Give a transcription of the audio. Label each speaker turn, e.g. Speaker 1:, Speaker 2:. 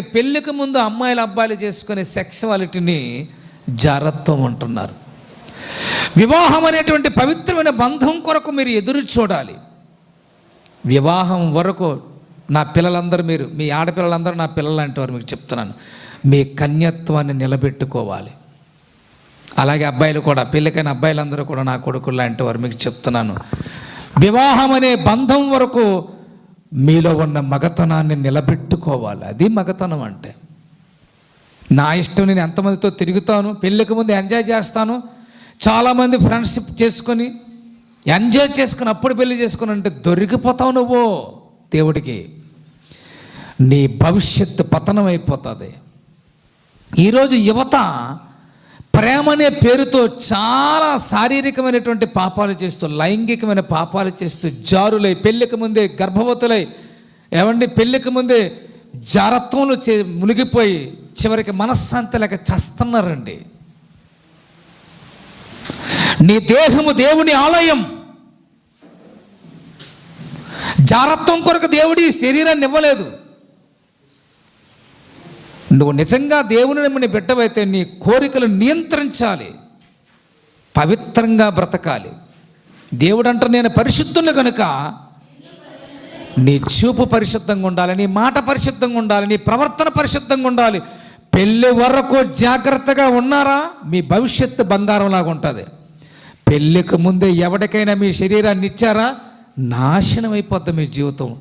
Speaker 1: పెళ్ళికి ముందు అమ్మాయిలు అబ్బాయిలు చేసుకునే సెక్సువాలిటీని జారత్వం అంటున్నారు. వివాహం అనేటువంటి పవిత్రమైన బంధం కొరకు మీరు ఎదురు చూడాలి. వివాహం వరకు నా పిల్లలందరూ మీరు మీ ఆడపిల్లలందరూ నా పిల్లలు అంటే వారు మీకు చెప్తున్నాను. మీ కన్యత్వాన్ని నిలబెట్టుకోవాలి. అలాగే అబ్బాయిలు కూడా పెళ్ళికైన అబ్బాయిలందరూ కూడా నా కొడుకులు లాంటి వారు మీకు చెప్తున్నాను. వివాహం అనే బంధం వరకు మీలో ఉన్న మగతనాన్ని నిలబెట్టుకోవాలి. అది మగతనం అంటే. నా ఇష్టం నేను ఎంతమందితో తిరుగుతాను పెళ్ళికి ముందు ఎంజాయ్ చేస్తాను చాలామంది ఫ్రెండ్షిప్ చేసుకొని ఎంజాయ్ చేసుకుని అప్పుడు పెళ్ళి చేసుకుని అంటే దొరికిపోతావు నువ్వు దేవుడికి. నీ భవిష్యత్తు పతనం అయిపోతుంది. ఈరోజు యువత ప్రేమ అనే పేరుతో చాలా శారీరకమైనటువంటి పాపాలు చేస్తూ లైంగికమైన పాపాలు చేస్తూ జారులై పెళ్ళికి ముందే గర్భవతులై ఏమండి పెళ్ళికి ముందే జారత్వంలో చే మునిగిపోయి చివరికి మనశ్శాంతి లేక చస్తున్నారండి. నీ దేహము దేవుని ఆలయం. జారత్వం కొరకు దేవుడి శరీరాన్ని ఇవ్వలేదు. నువ్వు నిజంగా దేవుని నమ్మిన బిడ్డవైతే నీ కోరికలు నియంత్రించాలి. పవిత్రంగా బ్రతకాలి. దేవుడు అంటారు నేను పరిశుద్ధులు కనుక నీ చూపు పరిశుద్ధంగా ఉండాలి నీ మాట పరిశుద్ధంగా ఉండాలి నీ ప్రవర్తన పరిశుద్ధంగా ఉండాలి. పెళ్ళి వరకు జాగ్రత్తగా ఉన్నారా? మీ భవిష్యత్తు బంగారంలాగా ఉంటుంది. పెళ్ళికి ముందే ఎవరికైనా మీ శరీరాన్ని ఇచ్చారా? నాశనం అయిపోద్ది మీ జీవితం.